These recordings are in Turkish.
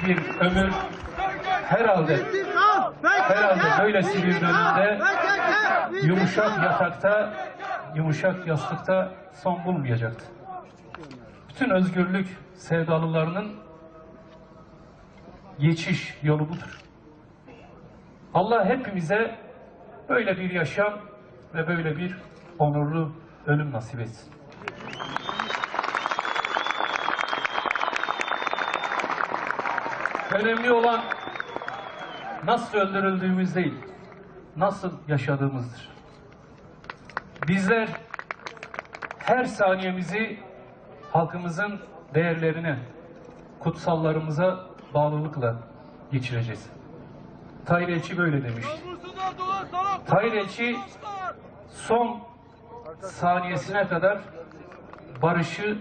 hiçbir ömür herhalde herhalde böylesi bir dönemde yumuşak yatakta, yumuşak yastıkta son bulmayacaktı. Bütün özgürlük sevdalılarının geçiş yolu budur. Allah hepimize böyle bir yaşam ve böyle bir onurlu ölüm nasip etsin. Önemli olan nasıl öldürüldüğümüz değil, nasıl yaşadığımızdır. Bizler her saniyemizi halkımızın değerlerine, kutsallarımıza bağlılıkla geçireceğiz. Tahir Elçi böyle demişti. Tahir Elçi son saniyesine kadar barışı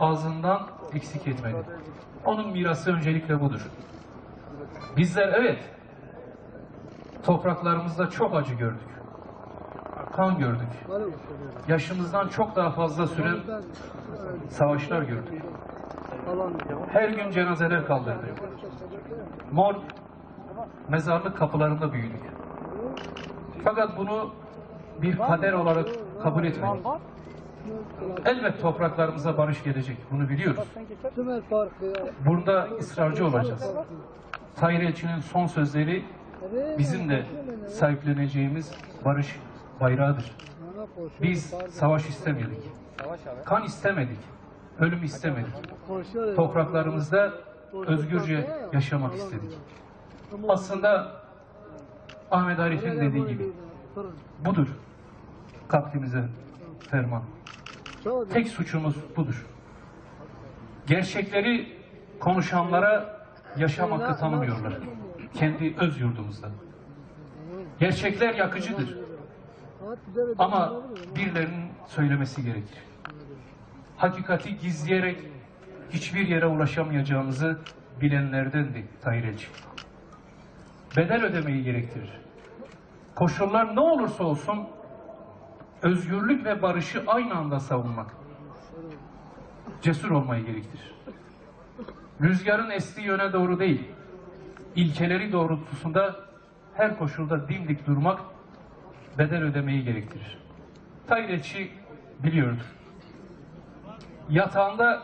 ağzından eksik etmedi. Onun mirası öncelikle budur. Bizler evet topraklarımızda çok acı gördük. Kan gördük. Yaşımızdan çok daha fazla süren savaşlar gördük. Her gün cenazeler kaldırdık. Mor mezarlık kapılarında büyüdük. Fakat bunu bir kader olarak kabul etmedik. Elbet topraklarımıza barış gelecek. Bunu biliyoruz. Burada ısrarcı olacağız. Tahir Elçi'nin son sözleri bizim de sahipleneceğimiz barış bayrağıdır. Biz savaş istemedik. Kan istemedik. Ölüm istemedik. Topraklarımızda özgürce yaşamak istedik. Aslında Ahmet Arif'in dediği gibi budur katlimize ferman. Tek suçumuz budur. Gerçekleri konuşanlara yaşam hakkı tanımıyorlar. Kendi öz yurdumuzda. Gerçekler yakıcıdır. Ama birilerinin söylemesi gerekir. Hakikati gizleyerek hiçbir yere ulaşamayacağımızı bilenlerdendi Tahir Elçi. Bedel ödemeyi gerektirir. Koşullar ne olursa olsun özgürlük ve barışı aynı anda savunmak cesur olmayı gerektirir. Rüzgarın estiği yöne doğru değil, ilkeleri doğrultusunda her koşulda dimdik durmak bedel ödemeyi gerektirir. Tayretçi biliyordu. Yatağında,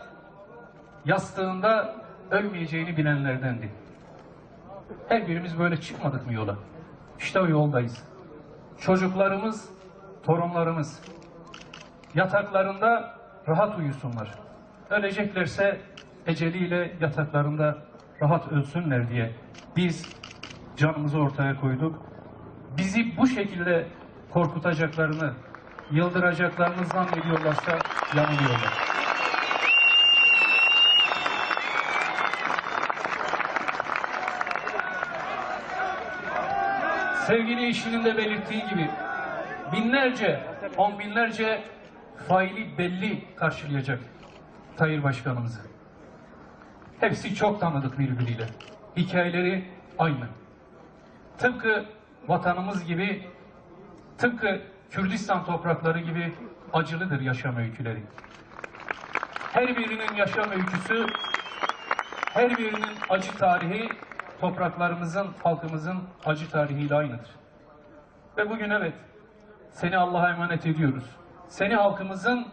yastığında ölmeyeceğini bilenlerdendi. Her birimiz böyle çıkmadık mı yola? İşte o yoldayız. Çocuklarımız, torunlarımız yataklarında rahat uyusunlar. Öleceklerse eceliyle yataklarında rahat ölsünler diye biz canımızı ortaya koyduk. Bizi bu şekilde korkutacaklarını, yıldıracaklarını zannediyorlarsa yanılıyorlar. Sevgili işinin de belirttiği gibi binlerce, on binlerce faili belli karşılayacak Tayyip Başkanımızı. Hepsi çok tanıdık birbiriyle. Hikayeleri aynı. Tıpkı vatanımız gibi, tıpkı Kürdistan toprakları gibi acılıdır yaşam öyküleri. Her birinin yaşam öyküsü, her birinin acı tarihi topraklarımızın, halkımızın acı tarihiyle aynıdır. Ve bugün evet, seni Allah'a emanet ediyoruz. Seni halkımızın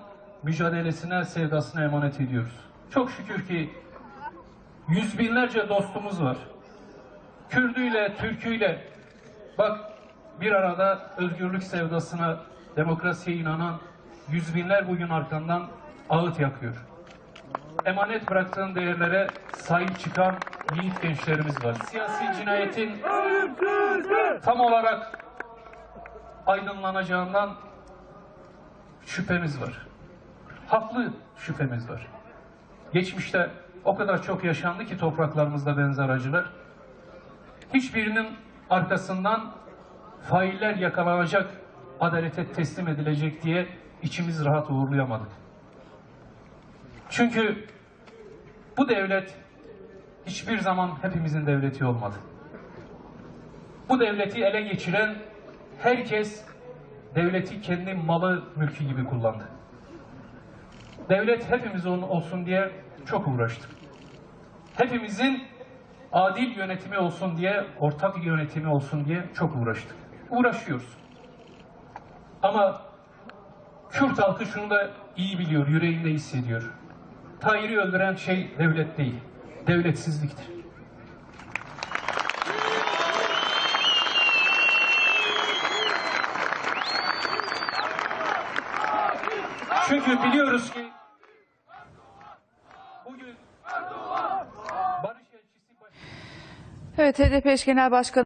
mücadelesine, sevdasına emanet ediyoruz. Çok şükür ki yüz binlerce dostumuz var. Kürdüyle, Türküyle, bak bir arada özgürlük sevdasına, demokrasiye inanan yüz binler bugün arkandan ağıt yakıyor. Emanet bıraktığın değerlere sahip çıkan yiğit gençlerimiz var. Siyasi cinayetin tam olarak aydınlanacağından şüphemiz var. Haklı şüphemiz var. Geçmişte o kadar çok yaşandı ki topraklarımızda benzer acılar. Hiçbirinin arkasından failler yakalanacak, adalete teslim edilecek diye içimiz rahat uğurlayamadık. Çünkü bu devlet hiçbir zaman hepimizin devleti olmadı. Bu devleti ele geçiren herkes devleti kendi malı, mülkü gibi kullandı. Devlet hepimiz onun olsun diye çok uğraştı. Hepimizin adil yönetimi olsun diye, ortak yönetimi olsun diye çok uğraştık. Uğraşıyoruz. Ama Kürt halkı şunu da iyi biliyor, yüreğinde hissediyor. Tahir'i öldüren şey devlet değil, devletsizliktir. Çünkü biliyoruz ki bugün barış elçisi Evet HDP eş genel başkanı